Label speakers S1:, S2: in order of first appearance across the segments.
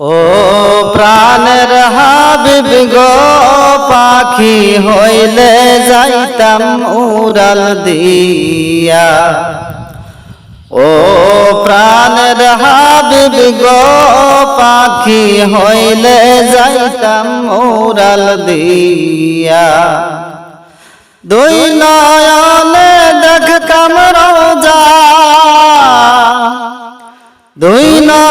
S1: ও প্রাণের হাবিব গো পাখি হইলে যাইতাম উড়াল দিয়া। ও প্রাণের হাবিব গো পাখি হইলে যাইতাম উড়াল দিয়া। দুই নয়নে দেখতাম রোজা দুই নয়নে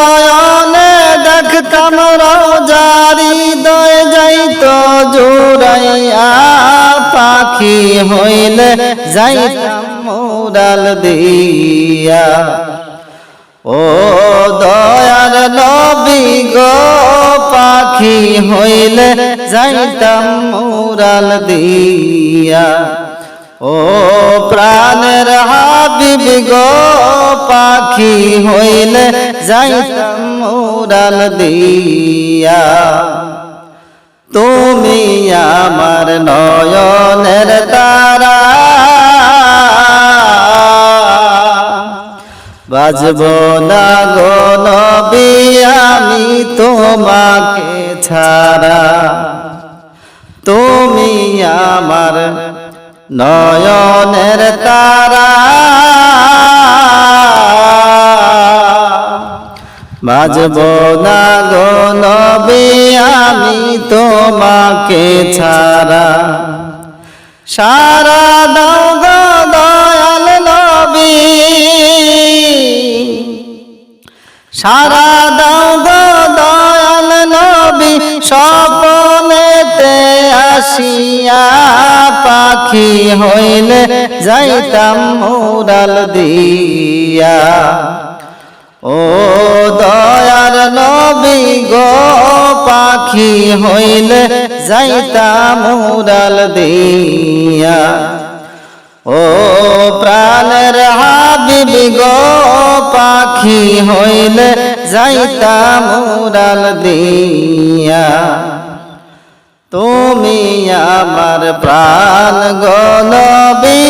S1: দেখতাম রোজারি দয় যাইত জোড়াইয়া পাখি হইলে যাইতাম মুরাল দিয়া। ও দয়ার নবী গো, পাখি হইলে যাইতাম মুরাল দিয়া। ও প্রাণের হাবিব গো পাখি হইলে যাইতাম মুরাল দিয়া। তুমি আমার নয়নের তারা বাজব না গো নবী, আমি তোমাকে ছাড়া। তুমি নয়নের তারা। বাজব না গো নবী, আমি তোমাকে ছাড়া। সারা দাও গো দয়াল নবী। সারা পাখি হইলে যাইতাম মুরাল দিয়া। ও দয়ার নবী গো, পাখি হইলে যাইতাম মুরাল দিয়া। ও প্রাণের হাবিব গো, পাখি হইলে যাইতাম মুরাল দিয়া। তুমি আমার প্রাণ গনবী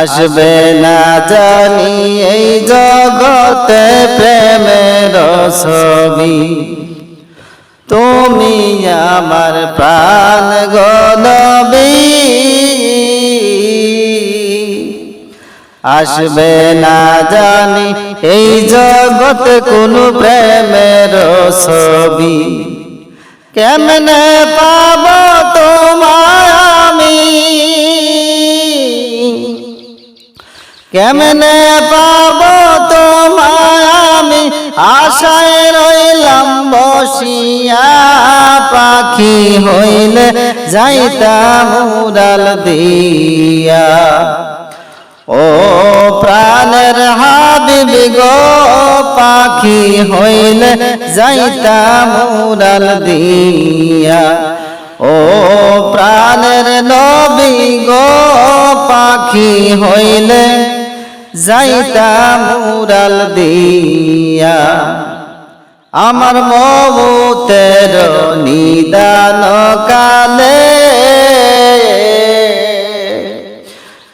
S1: আসবে না জানি এই জগতে প্রেমের ছবি। তুমি আমার প্রাণ গনবী আসবে না জানি এই জগত কোন প্রেমের ছবি। কেমনে পাব তোমায় আমি? কেমনে পাব তোমায় আমি? আশায় রইলাম বসিয়া পাখি হইলে যাইতাম উড়াল দিয়া। ও হাবিব গো পাখি হইলে যাইতাম উড়াল দিয়া। ও প্রাণের নবী গো পাখি হইলে যাইতাম উড়াল দিয়া। আমার মমতের নিদান কালে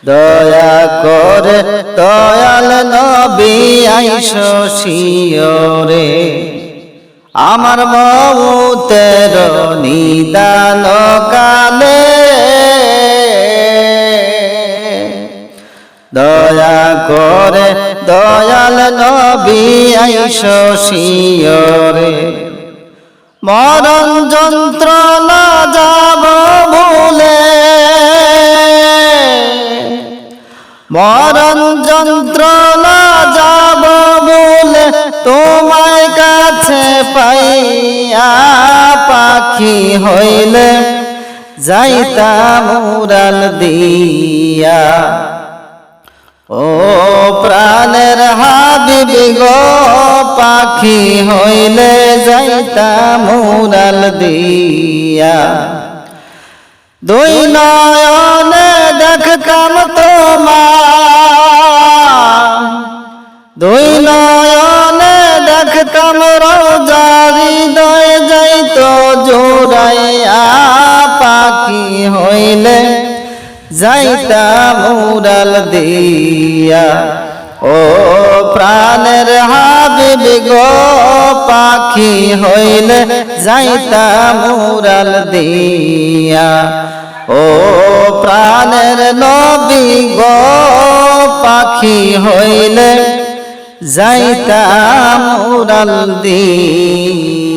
S1: দয়া করে দয়াল নবী আইস শিয়রে আমার মমতের নিদান কালে। দয়া করে দয়াল নবী আইস শিয়রে মরণ যন্ত্রণা যাব মরণ যন্ত্রণা যাব বলে তোমায় কাছে পাইয়া পাখি হইলে যাইতাম উড়াল দিয়া। ও প্রাণের হাবিব গো, পাখি হইলে যাইতাম উড়াল দিয়া। দুই নয়নে দেখতাম তোমার দুই নয়নে দেখতাম রোজারি দয় যাইত, জোড়াইয়া পাখি হইলে যাইতাম উড়াল দিয়া। ও প্রাণের হা গো, পাখি হইলে যাইতাম উড়াল দিয়া। ও প্রাণের নবী গো, পাখি হইলে যাইতাম উড়াল দিয়া।